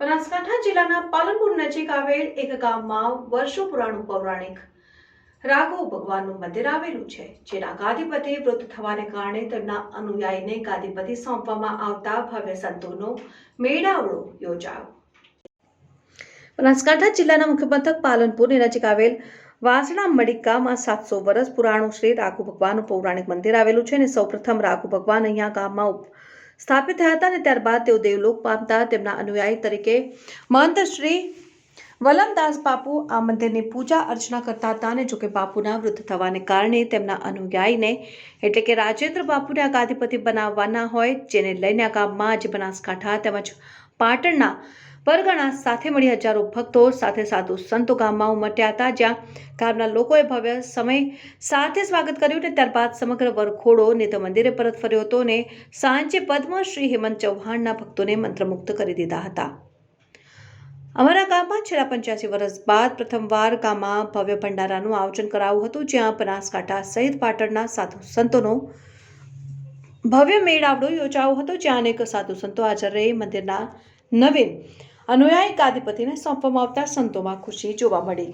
બનાસકાંઠા જિલ્લાના પાલનપુર નજીક આવેલ એક ગામમાં વર્ષો પુરાણું પૌરાણિક રાઘવ ભગવાનનું મંદિર આવેલું છે, જેના ગાદીપતિ વૃદ્ધ થવાને કારણે તેમના અનુયાયીને ગાદીપતિ સોંપવામાં આવતા ભવ્ય સંતોનો મેળાવડો યોજાયો. બનાસકાંઠા જિલ્લાના મુખ્ય મથક પાલનપુરની નજીક આવેલ વાસણા મડિકામાં સાતસો વર્ષ પુરાણું શ્રી રાઘુ ભગવાનનું પૌરાણિક મંદિર આવેલું છે અને સૌપ્રથમ રાઘુ ભગવાન અહીંયા ગામમાં સ્થાપિત થયા હતા અને ત્યારબાદ તેઓ દેવલોક પામતા તેમના અનુયાયી તરીકે મહંત શ્રી વલમદાસ બાપુ આ મંદિરની પૂજા અર્ચના કરતા હતા અને જોકે બાપુના વૃદ્ધ થવાને કારણે તેમના અનુયાયીને એટલે કે રાજેન્દ્ર બાપુને આ ગાદીપતિ બનાવવાના હોય, જેને લઈને આ ગામમાં આજે બનાસકાંઠા તેમજ પાટણના પરગણા સાથે મળી હજારો ભક્તો સાથે સાધુ સંતો ગામમાં ઉમટ્યા હતા, જ્યાં ગામના લોકોએ ભવ્ય સમય સાથે સ્વાગત કર્યું અને ત્યારબાદ સમગ્ર વરખોડો નિત મંદિરે પરત ફર્યો હતો અને સાંજે પદ્મશ્રી હેમંત ચૌહાણના ભક્તોને મંત્રમુગ્ધ કરી દીધા હતા. અમારા ગામમાં છેલ્લા પંચ્યાસી વર્ષ બાદ પ્રથમવાર ગામમાં ભવ્ય ભંડારાનું આયોજન કરાયું હતું, જ્યાં બનાસકાંઠા સહિત પાટણના સાધુ સંતોનો ભવ્ય મેળાવડો યોજાયો હતો, જ્યાં અનેક સાધુ સંતો હાજર રહી મંદિરના નવીન અનુયાયી ગાદીપતિને સોંપવામાં આવતા સંતોમાં ખુશી જોવા મળી.